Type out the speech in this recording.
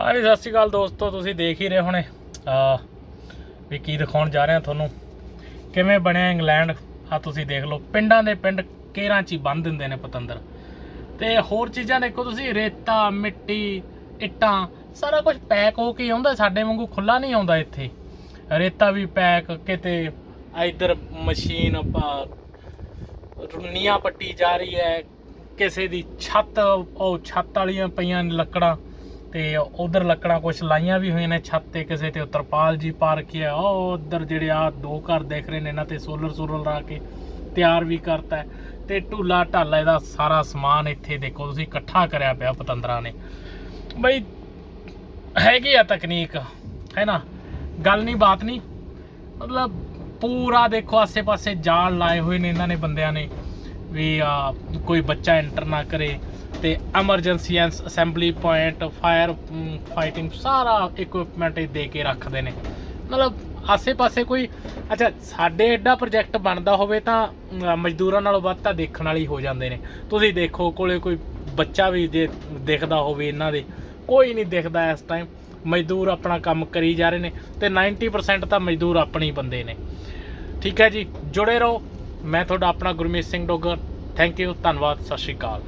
ਹਾਂਜੀ ਸਤਿ ਸ਼੍ਰੀ ਅਕਾਲ ਦੋਸਤੋ, ਤੁਸੀਂ ਦੇਖ ਹੀ ਰਹੇ ਹੋਣੇ। ਆ, ਵੀ ਕੀ ਦਿਖਾਉਣ ਜਾ ਰਹੇ ਹਾਂ ਤੁਹਾਨੂੰ। ਕਿਵੇਂ ਬਣਿਆ ਇੰਗਲੈਂਡ? ਆ ਤੁਸੀਂ ਦੇਖ ਲਓ, ਪਿੰਡਾਂ ਦੇ ਪਿੰਡ ਕੇਰਾਂ ਚ ਹੀ ਬੰਨ ਦਿੰਦੇ ਨੇ ਪਤੰਦਰ। ਤੇ ਹੋਰ ਚੀਜ਼ਾਂ ਦੇਖੋ ਤੁਸੀਂ, ਰੇਤਾ, ਮਿੱਟੀ, ਇੱਟਾਂ, ਸਾਰਾ ਕੁਝ ਪੈਕ ਹੋ ਕੇ ਆਉਂਦਾ, ਸਾਡੇ ਵਾਂਗੂ ਖੁੱਲਾ ਨਹੀਂ ਆਉਂਦਾ ਇੱਥੇ। ਰੇਤਾ ਵੀ ਪੈਕ, ਕਿਤੇ ਇਧਰ ਮਸ਼ੀਨ ਆਪਾਂ ਨੀਆਂ ਪੱਟੀ ਜਾ ਰਹੀ ਹੈ, ਕਿਸੇ ਦੀ ਛੱਤ, ਉਹ ਛੱਤ ਵਾਲੀਆਂ ਪਈਆਂ ਲੱਕੜਾਂ। ਤੇ ਉਧਰ ਲੱਕੜਾਂ ਕੁਝ ਲਾਈਆਂ ਵੀ ਹੋਈਆਂ ਨੇ, ਛੱਤ ਤੇ ਕਿਸੇ ਤੇ ਤਰਪਾਲ ਜੀ ਪਾ ਰੱਖੀ ਹੈ ਉਹ ਉਧਰ ਜਿਹੜੇ ਆ ਦੋ ਘਰ ਦੇਖ ਰਹੇ ਨੇ ਇਹਨਾਂ ਤੇ ਸੋਲਰ ਸੋਲਰ ਲਾ ਕੇ ਤਿਆਰ ਵੀ ਕਰਤਾ ਹੈ। ਤੇ ਢੂਲਾ ਢਾਲਾ ਇਹਦਾ ਸਾਰਾ ਸਮਾਨ ਇੱਥੇ ਦੇਖੋ ਤੁਸੀਂ, ਇਕੱਠਾ ਕਰਿਆ ਪਿਆ ਪਤੰਦਰਾਂ ਨੇ। ਬਈ, ਹੈਗੀ ਆ ਤਕਨੀਕ, ਹੈ ਨਾ? ਗੱਲ ਨਹੀਂ, ਬਾਤ ਨਹੀਂ। ਮਤਲਬ ਪੂਰਾ ਦੇਖੋ, ਆਸੇ-ਪਾਸੇ ਜਾਲ ਲਾਏ ਹੋਏ ਨੇ ਇਹਨਾਂ ਨੇ ਬੰਦਿਆਂ ਨੇ। ਵੀ ਆ, ਕੋਈ ਬੱਚਾ ਐਂਟਰ ਨਾ ਕਰੇ ਤੇ emergency assembly point fire fighting ਸਾਰਾ ਇਕਵਿਪਮੈਂਟ ਦੇ ਕੇ ਰੱਖਦੇ ਨੇ। ਮਤਲਬ ਆਸੇ-ਪਾਸੇ ਕੋਈ ਅੱਛਾ ਸਾਡੇ ਐਡਾ ਪ੍ਰੋਜੈਕਟ ਬਣਦਾ ਹੋਵੇ ਤਾਂ ਮਜ਼ਦੂਰਾਂ ਨਾਲੋਂ ਵੱਧ ਤਾਂ ਦੇਖਣ ਵਾਲੀ ਹੋ ਜਾਂਦੇ ਨੇ। ਤੁਸੀਂ ਦੇਖੋ ਕੋਲੇ ਕੋਈ ਬੱਚਾ ਵੀ ਜੇ ਦੇਖਦਾ ਹੋਵੇ ਇਹਨਾਂ ਦੇ ਕੋਈ ਨਹੀਂ ਦਿਖਦਾ ਇਸ ਟਾਈਮ ਮਜ਼ਦੂਰ ਆਪਣਾ ਕੰਮ ਕਰੀ ਜਾ ਰਹੇ ਨੇ ਤੇ 90% ਤਾਂ ਮਜ਼ਦੂਰ ਆਪਣੇ ਹੀ ਬੰਦੇ ਨੇ। ਠੀਕ ਹੈ ਜੀ ਜੁੜੇ ਰਹੋ। ਮੈਂ ਤੁਹਾਡਾ ਆਪਣਾ ਗੁਰਮੀਤ ਸਿੰਘ ਡੋਗਰ। ਥੈਂਕ ਯੂ ਧੰਨਵਾਦ ਸਤਿ ਸ਼੍ਰੀ ਅਕਾਲ।